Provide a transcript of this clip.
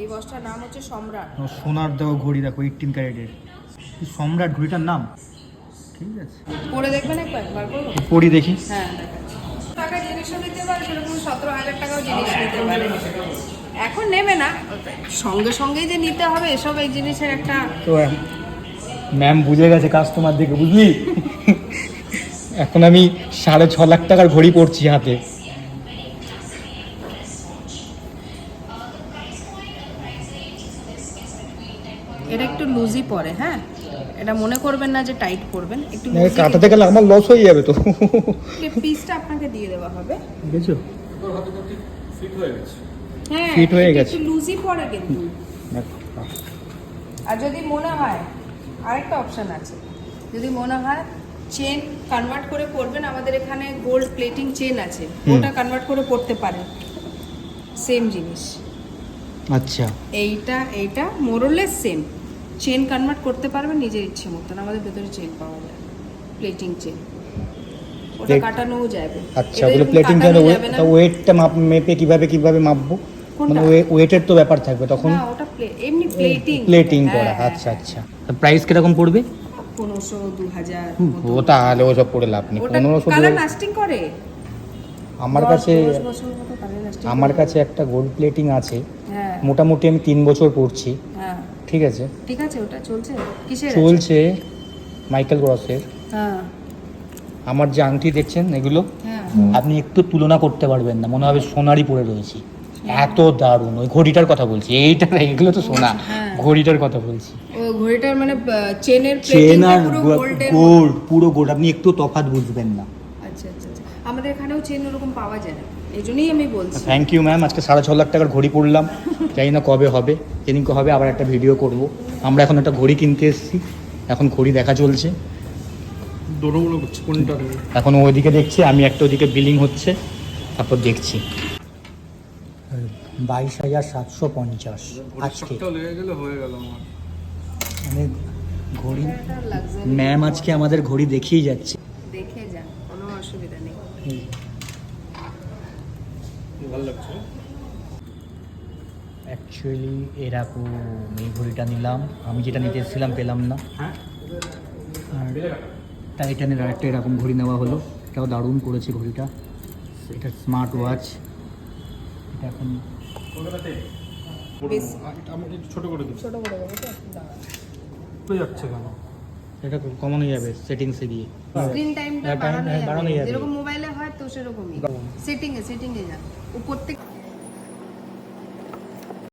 এই ওয়াচটার নাম হচ্ছে সম্রাট। সোনার দেওয়া ঘড়ি দেখো এইটিন ক্যারেটের। সম্রাট ঘড়িটার নাম? ঠিক আছে। পরে দেখবেন একবার বার করব পড়ি দেখি। হ্যাঁ টাকা জিনিসও নিতে পারে সেরকম সতেরো হাজার টাকাও জিনিস নিতে পারে। এখন নেবে না। সঙ্গে সঙ্গেই যে নিতে হবে এসব এই জিনিসের একটা তো ম্যাম বুঝে গেছে কাস্টমার দেখে বুঝলি? এখন আমি সাড়ে ছ লাখ টাকার ঘড়ি পড়ছি হাতে। এটা একটু লুজি পরে হ্যাঁ? এটা মনে করবেন না যে টাইট করবেন একটু কাটাতে গেলে আমার লস হয়ে যাবে তো। পিসটা আপনাকে দিয়ে দেওয়া হবে। বুঝেছ হ্যাঁ Fit হয়ে গেছে। একটু লুজই পরে কিন্তু। আর যদি মনে হয় আরেকটা অপশন আছে। যদি মনে হয় চেন কনভার্ট করে পরবেন আমাদের এখানে গোল্ড প্লেটিং চেন আছে। ওটা কনভার্ট করে পড়তে পারেন। সেম জিনিস। আচ্ছা। এইটা এইটা মোরলেস সেম চেন কনভার্ট করতে পারবেন নিজের ইচ্ছে মতন আমাদের ভেতরে চেন পাওয়া যায়। প্লেটিং চেন ওটা কাটানোও যাবে। আচ্ছা ওগুলো প্লেটিং কাটানো যাবে না। ওয়েটটা মাপ মেপে কীভাবে কীভাবে মাপবো? মানে ওয়েটের তো ব্যাপার থাকবে তখন? না ওটা এমনি প্লেটিং প্লেটিং করা আচ্ছা আচ্ছা। প্রাইস কীরকম পড়বে? পনেরোশো দু হাজার ও তাহলে ওসব পড়ে লাভ নেই। ওটা পনেরোশো কালার লাস্টিং করে। আমার কাছে আমার কাছে একটা গোল্ড প্লেটিং আছে। হ্যাঁ। মোটামুটি আমি তিন বছর পড়ছি। হ্যাঁ। ঠিক আছে? ঠিক আছে ওটা চলছে। কিসের চলছে মাইকেল গ্রসের হ্যাঁ। আমার যে আংটি দেখছেন এগুলো? হ্যাঁ। আপনি একটু তুলনা করতে পারবেন না। মনে হবে সোনারই পরে রয়েছি। এত দারুণ। ওই ঘড়িটার কথা বলছি। এইটা না, এগুলো তো সোনা। হ্যাঁ। ঘড়িটার কথা বলছি। ঘড়িটার মানে চেনের চেন আর গোল্ড পুরো গোল্ড আপনি একটু তফাৎ বুঝবেন না। আচ্ছা আচ্ছা আচ্ছা আমাদের এখানেও চেন ওরকম পাওয়া যায় না। এই জন্যই আমি বলছি। থ্যাংক ইউ ম্যাম আজকে সাড়ে ছ লাখ টাকার ঘড়ি পড়লাম। জানি না কবে হবে। যেদিনকে হবে আবার একটা ভিডিও করব। আমরা এখন একটা ঘড়ি কিনতে এসেছি। এখন ঘড়ি দেখা চলছে। এখন ওইদিকে দেখছি আমি একটা ওদিকে বিলিং হচ্ছে। তারপর দেখছি। বাইশ হাজার সাতশো পঞ্চাশ। আজকে। সবটা লেগে গেলে হয়ে গেল আমার। মানে ঘড়ি ম্যাম আজকে আমাদের ঘড়ি দেখিয়ে যাচ্ছে দেখে যান কোনো অসুবিধা নেই ভালো লাগছে অ্যাকচুয়ালি এরকম এই ঘড়িটা নিলাম। আমি যেটা নিতে এসেছিলাম পেলাম না। হ্যাঁ। আর টাইটানের আরেকটা এরকম ঘড়ি নেওয়া হলো। এটাও দারুণ করেছে ঘড়িটা। এটা স্মার্ট ওয়াচ এটা এখন বেশ। ছোট করে দিন ছোট করে দেবো তো যাচ্ছে কেন? এটা কমন হয়ে যাবে সেটিংসে গিয়ে স্ক্রিন টাইমটা হ্যাঁ, বাড়ানো যাবে। মোবাইলে সেরকমই। সেটিং এ সেটিং এ যান। ও থেকে